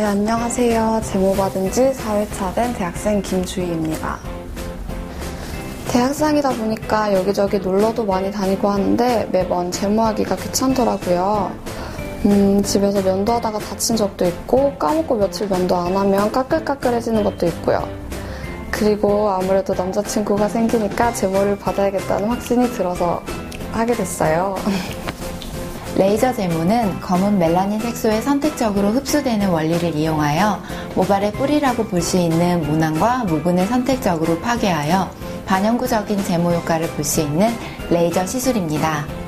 네, 안녕하세요. 제모 받은 지 4회차 된 대학생 김주희입니다. 대학생이다 보니까 여기저기 놀러도 많이 다니고 하는데 매번 제모하기가 귀찮더라고요. 음, 집에서 면도하다가 다친 적도 있고 까먹고 며칠 면도 안 하면 까끌까끌해지는 것도 있고요. 그리고 아무래도 남자친구가 생기니까 제모를 받아야겠다는 확신이 들어서 하게 됐어요. 레이저 제모는 검은 멜라닌 색소에 선택적으로 흡수되는 원리를 이용하여 모발의 뿌리라고 볼 수 있는 모낭과 모근을 선택적으로 파괴하여 반영구적인 제모 효과를 볼 수 있는 레이저 시술입니다.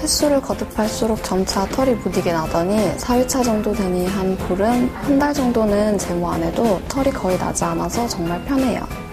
횟수를 거듭할수록 점차 털이 부디게 나더니 4회차 정도 되니 한 볼은 한달 정도는 제모 안 해도 털이 거의 나지 않아서 정말 편해요.